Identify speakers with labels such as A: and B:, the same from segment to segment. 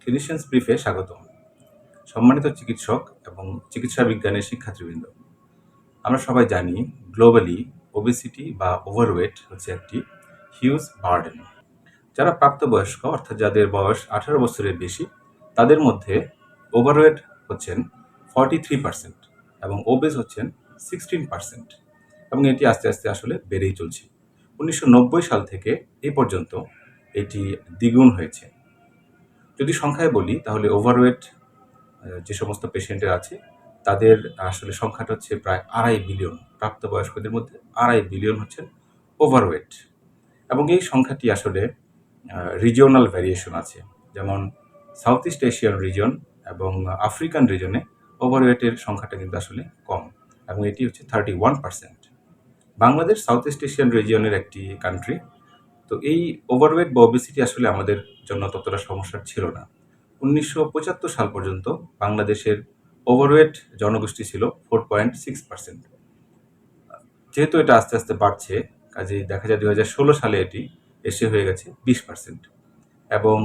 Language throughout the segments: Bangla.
A: ক্লিনিশিয়ান্স ব্রিফে স্বাগত সম্মানিত চিকিৎসক এবং চিকিৎসা বিজ্ঞানের শিক্ষার্থীবৃন্দ, আমরা সবাই জানি গ্লোবালি ওবেসিটি বা ওভারওয়েট হচ্ছে একটি হিউজ বার্ডেন যারা প্রাপ্তবয়স্ক, অর্থাৎ যাদের বয়স আঠারো বছরের বেশি, তাদের মধ্যে ওভারওয়েট হচ্ছেন ফর্টি থ্রি পার্সেন্ট এবং ওবেজ হচ্ছেন সিক্সটিন পার্সেন্ট এবং এটি আস্তে আস্তে আসলে বেড়েই চলছে। উনিশশো নব্বই সাল থেকে এ পর্যন্ত এটি দ্বিগুণ হয়েছে। যদি সংখ্যায় বলি, তাহলে ওভারওয়েট যে সমস্ত পেশেন্টের আছে, তাদের আসলে সংখ্যাটা হচ্ছে প্রায় আড়াই বিলিয়ন প্রাপ্তবয়স্কদের মধ্যে আড়াই বিলিয়ন হচ্ছেন ওভারওয়েট এবং এই সংখ্যাটি আসলে রিজিওনাল ভ্যারিয়েশন আছে। যেমন সাউথ ইস্ট এশিয়ান রিজন এবং আফ্রিকান রিজনে ওভারওয়েটের সংখ্যাটা কিন্তু আসলে কম। এবং এটি হচ্ছে thirty one percent Bangladesh South East Asian রিজিয়নের একটি কান্ট্রি তো এই ওভারওয়েট বা ওবেসিটি আসলে আমাদের জন্য ততটা সমস্যার ছিল না। উনিশশো পঁচাত্তর সাল পর্যন্ত বাংলাদেশের ওভারওয়েট জনগোষ্ঠী ছিল ফোর পয়েন্ট সিক্স পার্সেন্ট যেহেতু এটা আস্তে আস্তে বাড়ছে কাজে দেখা যায় দুই হাজার ষোলো সালে এটি এসে হয়ে গেছে বিশ পার্সেন্ট এবং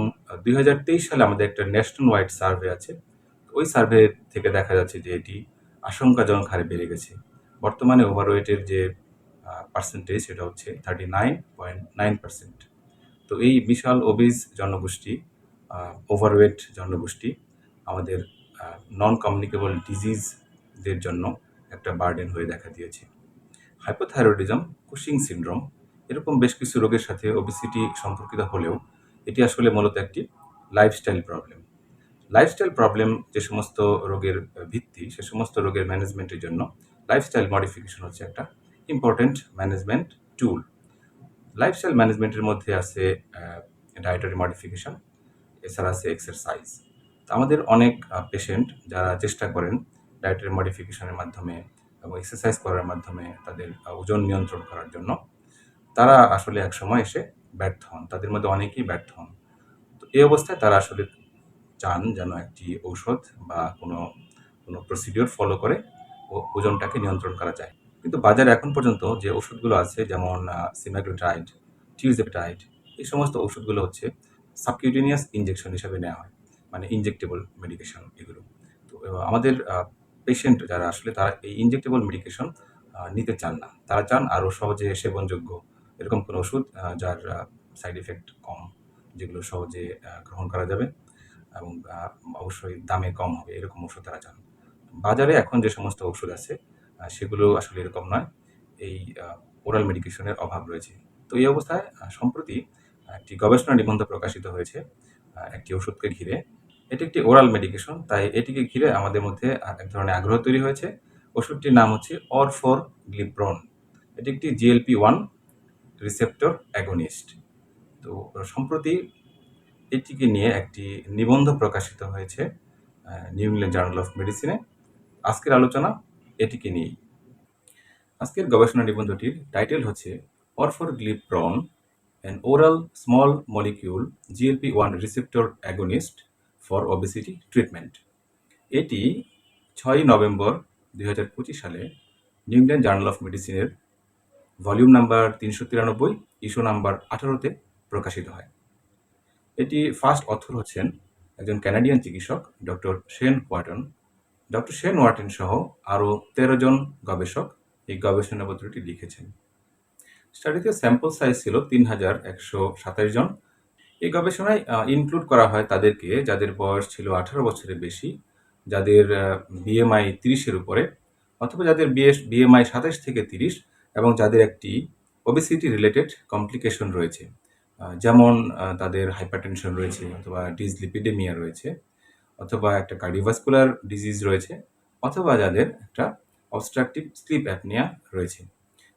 A: দুই হাজার তেইশ সালে আমাদের একটা ন্যাশনাল ওয়াইড সার্ভে আছে। ওই সার্ভে থেকে দেখা যাচ্ছে যে এটি আশঙ্কাজনক হারে বেড়ে গেছে। বর্তমানে ওভারওয়েটের যে পার্সেন্টেজ সেটা হচ্ছে thirty nine point nine percent তো এই বিশাল ওবিজ জনগোষ্ঠী ওভারওয়েট জনগোষ্ঠী, আমাদের নন কমিউনিকেবল ডিজিজদের জন্য একটা বার্ডেন হয়ে দেখা দিয়েছে। হাইপোথাইরয়েডিজম কুশিং সিনড্রোম এরকম বেশ কিছু রোগের সাথে ওবিসিটি সম্পর্কিত হলেও এটি আসলে মূলত একটি লাইফস্টাইল প্রবলেম লাইফস্টাইল প্রবলেম যে সমস্ত রোগের ভিত্তি, সে সমস্ত রোগের ম্যানেজমেন্টের জন্য লাইফস্টাইল মডিফিকেশন হচ্ছে একটা ইম্পর্টেন্ট ম্যানেজমেন্ট টুল লাইফস্টাইল ম্যানেজমেন্টের মধ্যে আছে ডায়েটারি মডিফিকেশন এছাড়া আছে এক্সারসাইজ আমাদের অনেক পেশেন্ট যারা চেষ্টা করেন ডায়েটারি মডিফিকেশনের মাধ্যমে এবং এক্সারসাইজ করার মাধ্যমে তাদের ওজন নিয়ন্ত্রণ করার জন্য, তারা আসলে এক সময় এসে ব্যর্থ হন। তাদের মধ্যে অনেকেই ব্যর্থ হন। তো এই অবস্থায় তারা আসলে চান যেন একটি ঔষধ বা কোনো কোনো প্রসিডিওর ফলো করে ওজনটাকে নিয়ন্ত্রণ করা যায়। কিন্তু বাজারে এখন পর্যন্ত যে ওষুধগুলো আছে, যেমন সিমাগ্লোটাইড টিউজেপটাইড, এই সমস্ত ওষুধগুলো হচ্ছে সাবকিউটেনিয়াস ইঞ্জেকশন হিসাবে নেওয়া হয় মানে ইনজেক্টেবল মেডিকেশন এগুলো। তো আমাদের পেশেন্ট যারা আসলে তারা এই ইনজেক্টেবল মেডিকেশন নিতে চান না। তারা চান আরও সহজে সেবনযোগ্য এরকম কোনো ওষুধ যার সাইড এফেক্ট কম, যেগুলো সহজে গ্রহণ করা যাবে এবং অবশ্যই দামে কম হবে, এরকম ওষুধ তারা চান। বাজারে এখন যে সমস্ত ওষুধ আছে সেগুলো আসলে এরকম নয়। এই ওরাল মেডিকেশনের অভাব রয়েছে। তো এই অবস্থায় সম্প্রতি একটি গবেষণা নিবন্ধ প্রকাশিত হয়েছে একটি ওষুধকে ঘিরে। এটি একটি ওরাল মেডিকেশন তাই এটিকে ঘিরে আমাদের মধ্যে এক ধরনের আগ্রহ তৈরি হয়েছে। ওষুধটির নাম হচ্ছে অর ফর গ্লিব্রন এটি একটি জিএলপি ওয়ান রিসেপ্টর অ্যাগোনিস্ট তো, সম্প্রতি এটিকে নিয়ে একটি নিবন্ধ প্রকাশিত হয়েছে নিউ ইংল্যান্ড জার্নাল অফ মেডিসিনে আজকের আলোচনা এটিকে নিয়েই। আজকের গবেষণা নিবন্ধটির টাইটেল হচ্ছে orforglipron an oral small molecule GLP one receptor agonist for obesity treatment এটি ছয়ই নভেম্বর দুই হাজার পঁচিশ সালে নিউ ইংল্যান্ড জার্নাল অফ মেডিসিনের ভলিউম নাম্বার তিনশো তিরানব্বই ইস্যু নাম্বার আঠারোতে প্রকাশিত হয়। এটি ফার্স্ট অথর হচ্ছেন একজন ক্যানাডিয়ান চিকিৎসক doctor Sean Wharton doctor Sean Wharton সহ আরও তেরো জন গবেষক এই গবেষণাপত্রটি লিখেছেন। স্টাডিতে স্যাম্পল সাইজ ছিল তিন হাজার একশো সাতাশ জন। এই গবেষণায় ইনক্লুড করা হয় তাদেরকে যাদের বয়স ছিল আঠারো বছরের বেশি, যাদের বিএমআই তিরিশের উপরে অথবা যাদের বিএস বিএমআই সাতাশ থেকে তিরিশ এবং যাদের একটি ওবেসিটি রিলেটেড কমপ্লিকেশন রয়েছে। যেমন তাদের হাইপারটেনশন রয়েছে অথবা ডিসলিপিডেমিয়া রয়েছে। অথবা একটা কার্ডিওভাস্কুলার ডিজিজ রয়েছে, অথবা যাদের একটা অবস্ট্রাকটিভ স্লিপ অ্যাপনিয়া রয়েছে।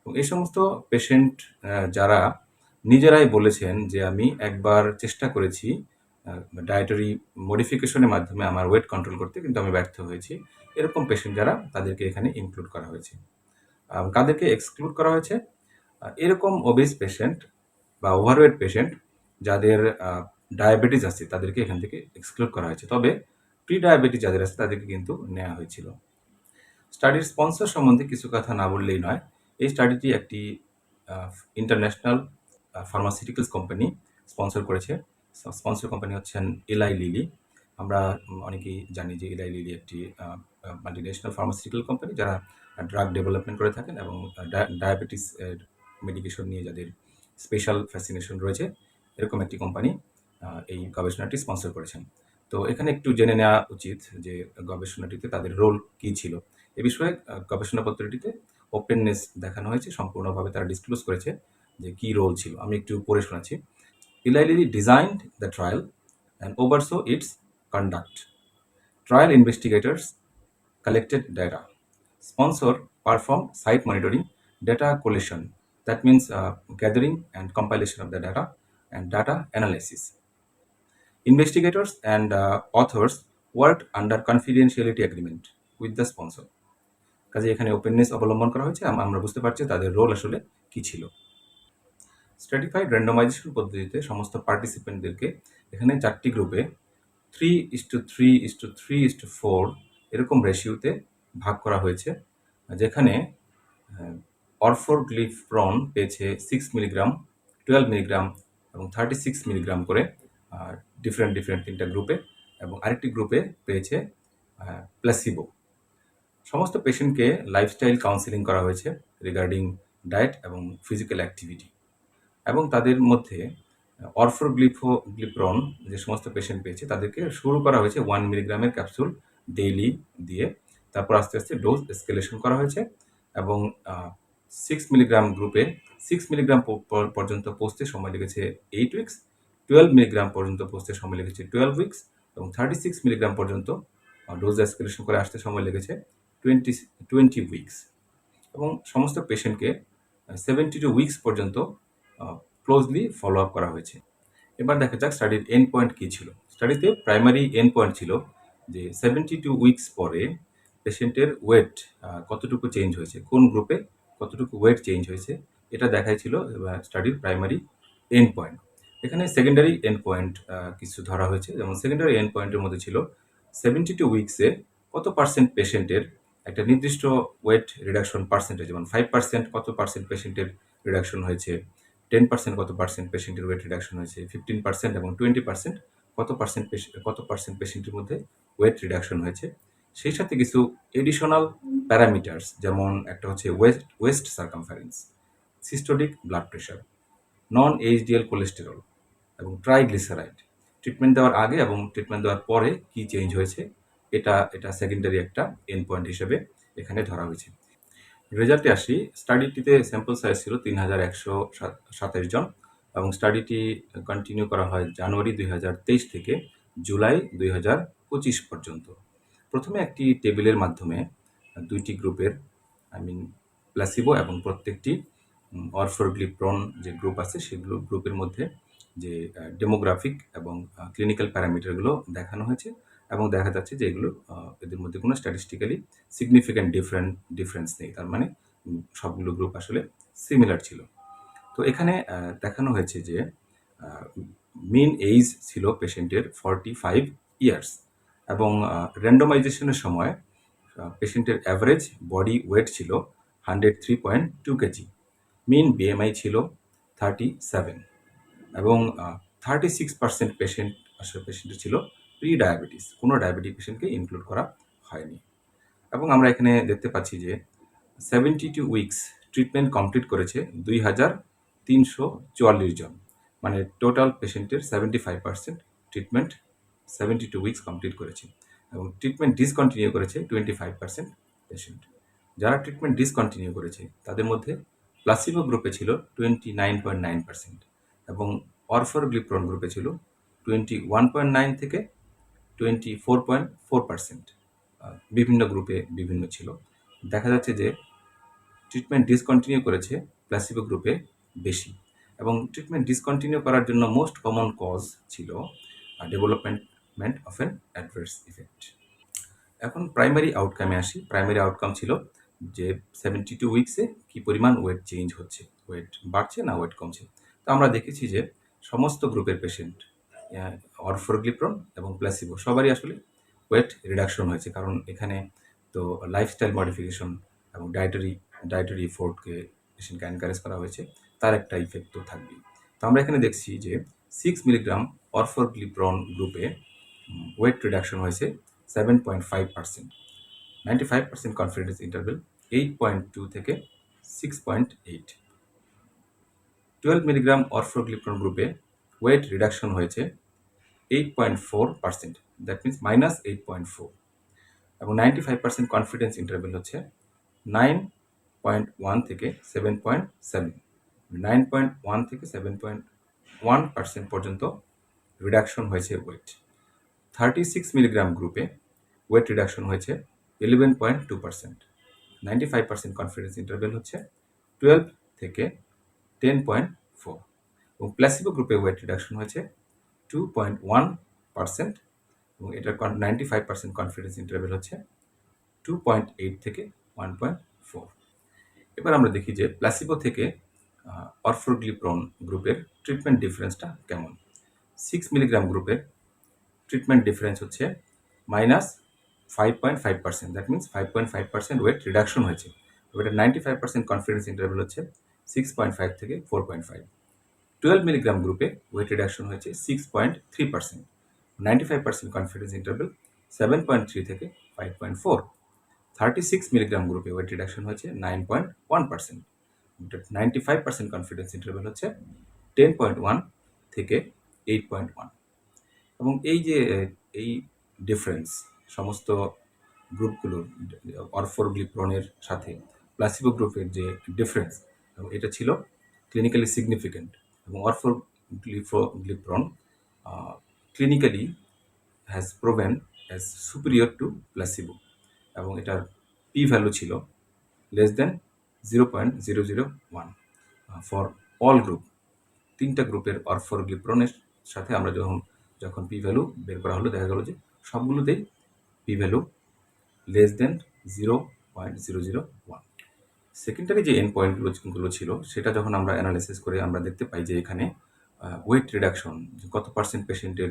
A: এবং এই সমস্ত পেশেন্ট যারা নিজেরাই বলেছেন যে আমি একবার চেষ্টা করেছি ডায়েটারি মডিফিকেশনের মাধ্যমে আমার ওয়েট কন্ট্রোল করতে, কিন্তু আমি ব্যর্থ হয়েছি। এরকম পেশেন্ট যারা, তাদেরকে এখানে ইনক্লুড করা হয়েছে। কাদেরকে এক্সক্লুড করা হয়েছে? এরকম ওবেস পেশেন্ট বা ওভারওয়েট পেশেন্ট, যাদের ডায়াবেটিস আছে, তাদেরকে এখান থেকে এক্সক্লুড করা হয়েছে। তবে প্রি ডায়াবেটিস যাদের আছে, তাদেরকে কিন্তু নেওয়া হয়েছিল। স্টাডির স্পন্সর সম্বন্ধে কিছু কথা না বললেই নয়। এই স্টাডিটি একটি ইন্টারন্যাশনাল ফার্মাসিউটিক্যালস কোম্পানি স্পন্সর করেছে। স্পন্সর কোম্পানি হচ্ছেন এলাই লিলি আমরা অনেকেই জানি যে এলাই লিলি একটি মাল্টিন্যাশনাল ফার্মাসিউটিক্যাল কোম্পানি যারা ড্রাগ ডেভেলপমেন্ট করে থাকেন এবং ডায়াবেটিস মেডিকেশন নিয়ে যাদের স্পেশাল ফ্যাসিনেশন রয়েছে, এরকম একটি কোম্পানি এই গবেষণাটি স্পন্সর করেছেন। তো এখানে একটু জেনে নেওয়া উচিত যে গবেষণাটিতে তাদের রোল কী ছিল। এ বিষয়ে গবেষণাপত্রটিতে ওপেননেস দেখানো হয়েছে, সম্পূর্ণভাবে তারা ডিসক্লোজ করেছে যে কী রোল ছিল। আমি একটু পড়ে শোনাচ্ছি। Eli Lilly designed the trial and oversaw its conduct trial investigators collected data sponsor perform site monitoring data collation that means gathering and compilation of the data and data analysis Investigators and uh, authors worked under confidentiality agreement with the sponsor. কাজে এখানে ওপেননেস অবলম্বন করা হয়েছে আমরা বুঝতে পারছি তাদের রোল আসলে কি ছিল স্ট্র্যাটিফাইড র্যান্ডমাইজেশন পদ্ধতিতে সমস্ত পার্টিসিপেন্টদেরকে এখানে চারটি গ্রুপে three is to three is to three is to four এরকম রেশিওতে ভাগ করা হয়েছে যেখানে অরফোরগ্লিফ্রন পেয়েছে সিক্স মিলিগ্রাম টুয়েলভ মিলিগ্রাম এবং থার্টি সিক্স মিলিগ্রাম করে ডিফারেন্ট ডিফারেন্ট তিনটা গ্রুপে এবং আরেকটি গ্রুপে পেয়েছে প্লাসিবো সমস্ত পেশেন্টকে লাইফস্টাইল কাউন্সিলিং করা হয়েছে রিগার্ডিং ডায়েট এবং ফিজিক্যাল অ্যাক্টিভিটি এবং তাদের মধ্যে অরফোগ্লিফো গ্লিপ্রন যে সমস্ত পেশেন্ট পেয়েছে, তাদেরকে শুরু করা হয়েছে ওয়ান মিলিগ্রামের ক্যাপসুল ডেইলি দিয়ে। তারপর আস্তে আস্তে ডোজ এসকেলেশন করা হয়েছে এবং সিক্স মিলিগ্রাম গ্রুপে সিক্স মিলিগ্রাম পর্যন্ত পৌঁছতে সময় লেগেছে এইট উইকস টুয়েলভ মিলিগ্রাম পর্যন্ত পৌঁছতে সময় লেগেছে টুয়েলভ উইকস এবং থার্টি সিক্স মিলিগ্রাম পর্যন্ত ডোজ এসকেলেশন করে আসতে সময় লেগেছে টোয়েন্টি টোয়েন্টি উইকস এবং সমস্ত পেশেন্টকে সেভেন্টি টু উইকস পর্যন্ত ক্লোজলি ফলো আপ করা হয়েছে। এবার দেখা যাক স্টাডির এন পয়েন্ট কী ছিল। স্টাডিতে প্রাইমারি এন পয়েন্ট ছিল যে সেভেন্টি টু উইকস পরে পেশেন্টের ওয়েট কতটুকু চেঞ্জ হয়েছে, কোন গ্রুপে কতটুকু ওয়েট চেঞ্জ হয়েছে, এটা দেখাই ছিল স্টাডির প্রাইমারি এন পয়েন্ট এখানে সেকেন্ডারি এন পয়েন্ট কিছু ধরা হয়েছে। যেমন সেকেন্ডারি এন পয়েন্টের মধ্যে ছিল সেভেন্টি টু উইকসে কত পার্সেন্ট পেশেন্টের একটা নির্দিষ্ট ওয়েট রিডাকশন পার্সেন্টেজ যেমন ফাইভ পার্সেন্ট কত পার্সেন্ট পেশেন্টের রিডাকশন হয়েছে টেন পার্সেন্ট কত পার্সেন্ট পেশেন্টের ওয়েট রিডাকশন হয়েছে ফিফটিন পার্সেন্ট এবং টোয়েন্টি পার্সেন্ট কত পার্সেন্ট কত পার্সেন্ট পেশেন্টের মধ্যে ওয়েট রিডাকশন হয়েছে। সেই সাথে কিছু এডিশনাল প্যারামিটার্স যেমন একটা হচ্ছে waist waist circumference systolic blood pressure non HDL cholesterol এবং ট্রাইগ্লিসারাইড ট্রিটমেন্ট দেওয়ার আগে এবং ট্রিটমেন্ট দেওয়ার পরে কি চেঞ্জ হয়েছে? এটা এটা সেকেন্ডারি একটা এন পয়েন্ট হিসেবে এখানে ধরা হয়েছে। রেজাল্টে আসি স্টাডিটিতে স্যাম্পল সাইজ ছিল তিন হাজার একশো সাতাশ জন এবং স্টাডিটি কন্টিনিউ করা হয় জানুয়ারি দুই হাজার তেইশ থেকে জুলাই দুই হাজার পঁচিশ পর্যন্ত। প্রথমে একটি টেবিলের মাধ্যমে দুইটি গ্রুপের আই মিন প্লাসিবো এবং প্রত্যেকটি অরফোরগ্লিপ্রন যে গ্রুপ আছে সেগুলো গ্রুপের মধ্যে যে ডেমোগ্রাফিক এবং ক্লিনিক্যাল প্যারামিটারগুলো দেখানো হয়েছে এবং দেখা যাচ্ছে যে এগুলো এদের মধ্যে কোনো স্ট্যাটিস্টিক্যালি সিগনিফিক্যান্ট ডিফারেন্ট ডিফারেন্স নেই। তার মানে সবগুলো গ্রুপ আসলে সিমিলার ছিল। তো এখানে দেখানো হয়েছে যে মিন এইজ ছিল পেশেন্টের ফর্টি ফাইভ ইয়ার্স এবং র্যান্ডমাইজেশনের সময় পেশেন্টের অ্যাভারেজ বডি ওয়েট ছিল hundred three point two KG mean BMI ছিল থার্টি সেভেন এবং থার্টি সিক্স পার্সেন্ট পেশেন্ট আসলে পেশেন্টের ছিল প্রি ডায়াবেটিস কোনো ডায়াবেটিক পেশেন্টকে ইনক্লুড করা হয়নি। এবং আমরা এখানে দেখতে পাচ্ছি যে seventy two weeks treatment complete করেছে দুই হাজার তিনশো চুয়াল্লিশ জন। মানে টোটাল পেশেন্টের seventy five percent treatment seventy two weeks complete করেছে এবং ট্রিটমেন্ট ডিসকন্টিনিউ করেছে টোয়েন্টি ফাইভ পার্সেন্ট পেশেন্ট যারা ট্রিটমেন্ট ডিসকন্টিনিউ করেছে, তাদের মধ্যে প্লাসিবো গ্রুপে ছিল twenty nine point nine percent এবং অরফর গ্লিপ্রন গ্রুপে ছিল টোয়েন্টি ওয়ান পয়েন্ট নাইন থেকে twenty four point four percent বিভিন্ন গ্রুপে বিভিন্ন ছিল। দেখা যাচ্ছে যে ট্রিটমেন্ট ডিসকন্টিনিউ করেছে প্লাসিবো গ্রুপে বেশি এবং ট্রিটমেন্ট ডিসকন্টিনিউ করার জন্য মোস্ট কমন কজ ছিল development of an adverse effect এখন প্রাইমারি আউটকামে আসি। প্রাইমারি আউটকাম ছিল যে সেভেন্টি টু উইকসে কী পরিমাণ ওয়েট চেঞ্জ হচ্ছে? ওয়েট বাড়ছে না ওয়েট কমছে? তো আমরা দেখেছি যে সমস্ত গ্রুপের পেশেন্ট অরফোরগ্লিপ্রন এবং প্লাসিবো সবারই আসলে ওয়েট রিডাকশন হয়েছে। কারণ এখানে তো লাইফস্টাইল মডিফিকেশন এবং ডায়েটারি ডায়েটারি ফোর্ডকে পেশেন্টকে এনকারেজ করা হয়েছে। তার একটা ইফেক্ট তো থাকবেই। তো আমরা এখানে দেখছি যে সিক্স মিলিগ্রাম অরফোগ্লিপ্রন গ্রুপে ওয়েট রিডাকশন হয়েছে seven point five percent ninety five percent confidence interval eight point two থেকে six point eight twelve milligram orforglipron গ্রুপে ওয়েট রিডাকশন হয়েছে eight point four percent that means minus eight point four এবং ninety five percent confidence interval হচ্ছে নাইন পয়েন্ট ওয়ান থেকে seven point seven nine point one থেকে সেভেন পয়েন্ট ওয়ান পার্সেন্ট পর্যন্ত রিডাকশন হয়েছে ওয়েট থার্টি সিক্স মিলিগ্রাম গ্রুপে ওয়েট রিডাকশন হয়েছে eleven point two percent ninety five percent confidence interval হচ্ছে টুয়েলভ থেকে টেন পয়েন্ট ফোর এবং প্ল্যাসিবো গ্রুপে ওয়েট রিডাকশন হয়েছে টু পয়েন্ট ওয়ান পার্সেন্ট এবং এটার ninety five percent confidence interval হচ্ছে টু পয়েন্ট এইট থেকে ওয়ান পয়েন্ট ফোর এবার আমরা দেখি যে প্লাসিবো থেকে অরফোগ্লিপ্রন গ্রুপের ট্রিটমেন্ট ডিফারেন্সটা কেমন? সিক্স মিলিগ্রাম গ্রুপের ট্রিটমেন্ট ডিফারেন্স হচ্ছে minus five point five percent that means five point five percent weight reduction হয়েছে। ওয়েটের ninety five percent confidence interval হচ্ছে সিক্স পয়েন্ট ফাইভ থেকে four point five twelve milligram গ্রুপে ওয়েট রিডাকশন হয়েছে six point three percent ninety five percent confidence interval seven point three থেকে five point four thirty six milligram গ্রুপে ওয়েট রিডাকশন হয়েছে nine point one percent ninety five percent confidence interval হচ্ছে টেন পয়েন্ট ওয়ান থেকে এইট পয়েন্ট ওয়ান এবং এই যে, এই ডিফারেন্স সমস্ত গ্রুপগুলোর অরফোরগ্লিপ্রনের সাথে প্লাসিবো গ্রুপের যে ডিফারেন্স এটা ছিল ক্লিনিক্যালি সিগনিফিক্যান্ট এবং orforglipron clinically has proven as superior to placebo এবং এটার পি ভ্যালু ছিল less than zero point zero zero one for all group তিনটা গ্রুপের অরফোরগ্লিপ্রনের সাথে আমরা যখন যখন পি ভ্যালু বের করা হলো, দেখা গেল যে সবগুলোতেই P value less than zero point zero zero one secondary যে এন পয়েন্টগুলো ছিল, সেটা যখন আমরা অ্যানালাইসিস করে আমরা দেখতে পাই যে এখানে ওয়েট রিডাকশন কত পার্সেন্ট পেশেন্টের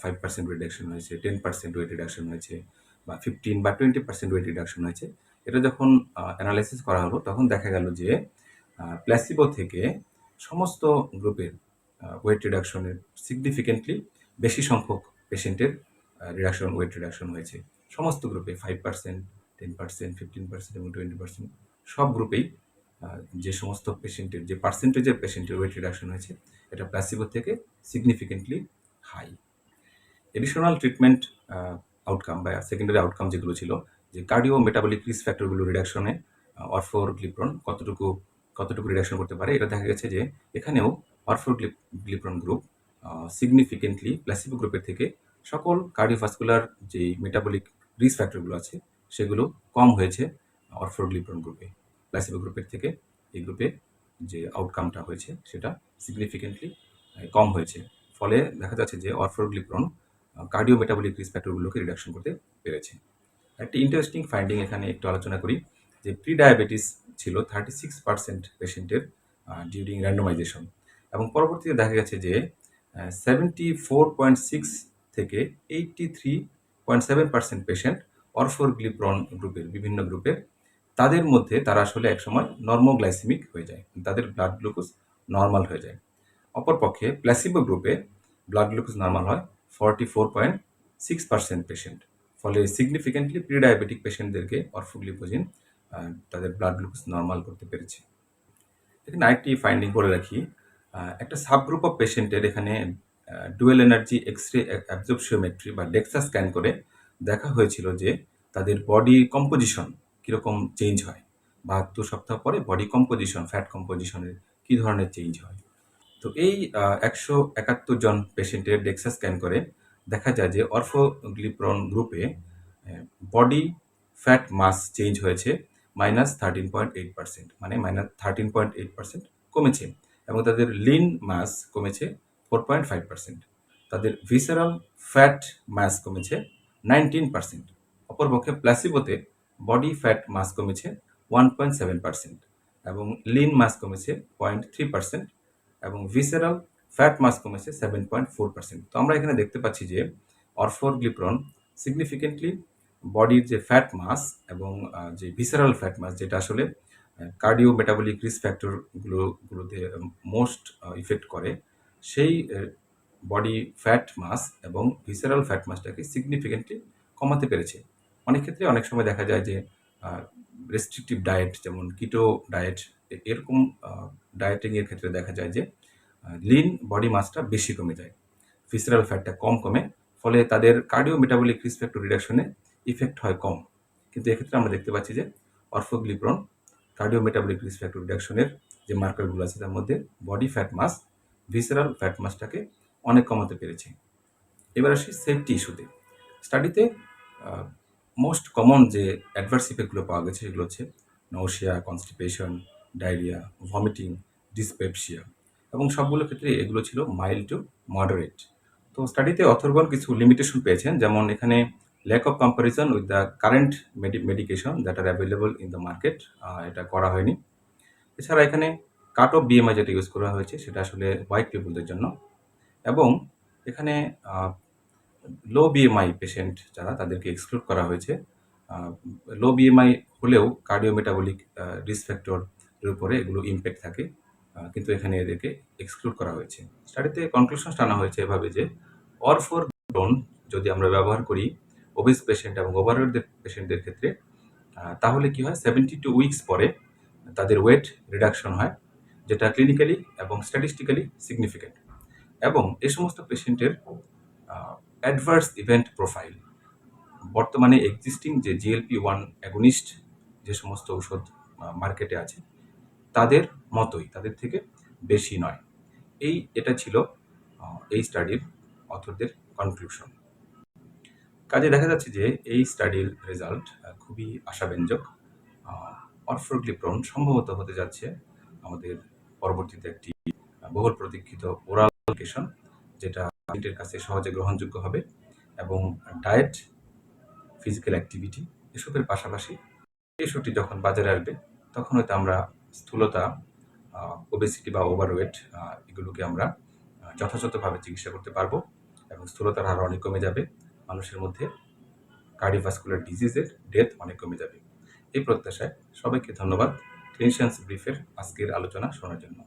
A: ফাইভ পার্সেন্ট রিডাকশন হয়েছে টেন পার্সেন্ট ওয়েট রিডাকশন হয়েছে, বা ফিফটিন বা টোয়েন্টি পার্সেন্ট ওয়েট রিডাকশন হয়েছে। এটা যখন অ্যানালাইসিস করা হলো, তখন দেখা গেল যে প্ল্যাসিবো থেকে সমস্ত গ্রুপের ওয়েট রিডাকশনের সিগনিফিকেন্টলি বেশি সংখ্যক পেশেন্টের রিডাকশন ওয়েট রিডাকশন হয়েছে। সমস্ত গ্রুপে five percent ten percent fifteen percent এবং টোয়েন্টি পার্সেন্ট সব গ্রুপেই যে সমস্ত পেশেন্টের যে পার্সেন্টেজের পেশেন্টের ওয়েট রিডাকশন হয়েছে, এটা প্লাসিবো থেকে significantly high additional treatment outcome বা সেকেন্ডারি আউটকাম যেগুলো ছিল, যে কার্ডিও মেটাবলিক রিস্ক ফ্যাক্টরগুলো রিডাকশনে অরফোর গ্লিপ্রন কতটুকু কতটুকু রিডাকশন করতে পারে, এটা দেখা গেছে যে এখানেও orforglipron group significantly placebo গ্রুপের থেকে সকল কার্ডিওভাস্কুলার যে মেটাবলিক রিস্ক ফ্যাক্টরগুলো আছে, সেগুলো কম হয়েছে অরফোগ্লিপ্রন গ্রুপে প্লাসিবো গ্রুপের থেকে। এই গ্রুপে যে আউটকামটা হয়েছে, সেটা সিগনিফিকেন্টলি কম হয়েছে। ফলে দেখা যাচ্ছে যে অরফোগ্লিপ্রন কার্ডিও মেটাবলিক রিস্ক ফ্যাক্টরগুলোকে রিডাকশন করতে পেরেছে। একটি ইন্টারেস্টিং ফাইন্ডিং এখানে একটু আলোচনা করি, যে প্রি ডায়াবেটিস ছিল থার্টি সিক্স পার্সেন্ট পেশেন্টের ডিউরিং র্যান্ডোমাইজেশন এবং পরবর্তীতে দেখা গেছে যে সেভেন্টি ফোর পয়েন্ট সিক্স থেকে eighty three point seven percent patient orforglipron গ্রুপের বিভিন্ন গ্রুপের তাদের মধ্যে তারা আসলে একসময় নর্মোগ্লাইসিমিক হয়ে যায় তাদের ব্লাড গ্লুকোজ নর্মাল হয়ে যায়। অপরপক্ষে প্ল্যাসিবো গ্রুপে ব্লাড গ্লুকোজ নর্মাল হয় forty four point six percent patient ফলে সিগনিফিকেন্টলি প্রি ডায়াবেটিক পেশেন্টদেরকে অরফোগ্লিপোজিন তাদের ব্লাড গ্লুকোজ নর্মাল করতে পেরেছে। এখানে আরেকটি ফাইন্ডিং করে রাখি একটা সাবগ্রুপ অফ পেশেন্টের এখানে ডুয়েল এনার্জি এক্স রে অ্যাবজর্পশিওমেট্রি বা ডেক্সা স্ক্যান করে দেখা হয়েছিল যে তাদের বডি কম্পোজিশন কীরকম চেঞ্জ হয়। বাহাত্তর সপ্তাহ পরে বডি কম্পোজিশন ফ্যাট কম্পোজিশনের কী ধরনের চেঞ্জ হয়। তো এই একশো একাত্তর জন পেশেন্টের ডেক্সা স্ক্যান করে দেখা যায় যে অরফোগ্লিপ্রন গ্রুপে বডি ফ্যাট মাস চেঞ্জ হয়েছে minus thirteen point eight percent মানে minus thirteen point eight percent কমেছে এবং তাদের লিন মাস কমেছে ফোর পয়েন্ট ফাইভ পার্সেন্ট। তাদের ভিসারাল ফ্যাট মাস কমেছে নাইনটিন পার্সেন্ট। অপরপক্ষে প্লাসিবোতে বডি ফ্যাট মাস কমেছে ওয়ান পয়েন্ট সেভেন পার্সেন্ট এবং লিন মাস কমেছে পয়েন্ট থ্রি পার্সেন্ট এবং ভিসেরাল ফ্যাট মাস কমেছে সেভেন পয়েন্ট ফোর পার্সেন্ট। তো আমরা এখানে দেখতে পাচ্ছি যে অরফোর গ্লিপ্রন সিগনিফিকেন্টলি বডির যে ফ্যাট মাস এবং যে ভিসেরাল ফ্যাট মাস যেটা আসলে কার্ডিও মেটাবলিক রিস্ক ফ্যাক্টরগুলো গুলোতে মোস্ট ইফেক্ট করে। সেই বডি ফ্যাট মাস এবং ভিসেরাল ফ্যাট মাসটাকে সিগনিফিকেন্টলি কমাতে পেরেছে। অনেক ক্ষেত্রে অনেক সময় দেখা যায় যে রেস্ট্রিকটিভ ডায়েট যেমন কিটো ডায়েট এরকম ডায়েটিংয়ের ক্ষেত্রে দেখা যায় যে লিন বডি মাসটা বেশি কমে যায়। ভিসেরাল ফ্যাটটা কম কমে, ফলে তাদের কার্ডিও মেটাবলিক রিস্ক রিডাকশনে ইফেক্ট হয় কম। কিন্তু এক্ষেত্রে আমরা দেখতে পাচ্ছি যে অরফোগ্লিপ্রন কার্ডিও মেটাবলিক রিস্ক রিডাকশনের যে মার্কারগুলো আছে তার মধ্যে body fat mass visceral fat মাসটাকে অনেক কমাতে পেরেছে। এবার আসি সেফটি ইস্যুতে স্টাডিতে মোস্ট কমন যে অ্যাডভার্স ইফেক্টগুলো পাওয়া গেছে সেগুলো হচ্ছে nausea constipation diarrhoea vomiting dyspepsia এবং সবগুলো ক্ষেত্রে এগুলো ছিল মাইল্ড টু মডারেট তো স্টাডিতে অথরগণ কিছু লিমিটেশন পেয়েছেন, যেমন এখানে lack of comparison with the current medication that are available in the market এটা করা হয়নি। এছাড়া এখানে কাট অফ বিএমআই যেটা ইউজ করা হয়েছে, সেটা আসলে হোয়াইট পিপুলদের জন্য। এবং এখানে লো বিএমআই পেশেন্ট যারা, তাদেরকে এক্সক্লুড করা হয়েছে। লো বিএমআই হলেও কার্ডিওমেটাবলিক রিস্ক ফ্যাক্টরের উপরে এগুলো ইম্প্যাক্ট থাকে। কিন্তু এখানে এদেরকে এক্সক্লুড করা হয়েছে। স্টাডিতে কনক্লুশন টানা হয়েছে এভাবে যে অর ফোর ডোন যদি আমরা ব্যবহার করি ওবেস পেশেন্ট এবং ওভারওয়েটদের পেশেন্টদের ক্ষেত্রে তাহলে কি হয়? সেভেন্টি টু উইকস পরে তাদের ওয়েট রিডাকশন হয়। যেটা ক্লিনিক্যালি এবং স্ট্যাটিস্টিক্যালি সিগনিফিক্যান্ট এবং এই সমস্ত পেশেন্টের অ্যাডভার্স ইভেন্ট প্রোফাইল বর্তমানে এক্সিস্টিং যে জিএলপি ওয়ান অ্যাগনিস্ট যে সমস্ত ঔষধ মার্কেটে আছে, তাদের মতোই, তাদের থেকে বেশি নয়। এই, এটা ছিল এই স্টাডির অথরদের কনক্লুশন কাজে দেখা যাচ্ছে যে এই স্টাডির রেজাল্ট খুবই আশাব্যঞ্জক অরফোগ্লিপ্রন সম্ভবত হতে যাচ্ছে আমাদের পরবর্তীতে একটি বহুল প্রতীক্ষিত ওরাল মেডিকেশন যেটা পেশেন্টের কাছে সহজে গ্রহণযোগ্য হবে এবং ডায়েট ফিজিক্যাল অ্যাক্টিভিটি এসবের পাশাপাশি ওষুধটি যখন বাজারে আসবে, তখন হয়তো আমরা স্থূলতা ওবেসিটি বা ওভারওয়েট এগুলোকে আমরা যথাযথভাবে চিকিৎসা করতে পারব এবং স্থূলতার হার অনেক কমে যাবে। মানুষের মধ্যে কার্ডিওভাস্কুলার ডিজিজের ডেথ অনেক কমে যাবে। এই প্রত্যাশায় সবাইকে ধন্যবাদ। ক্লিনিশিয়ানস ব্রিফের আজকের আলোচনা শোনার জন্য।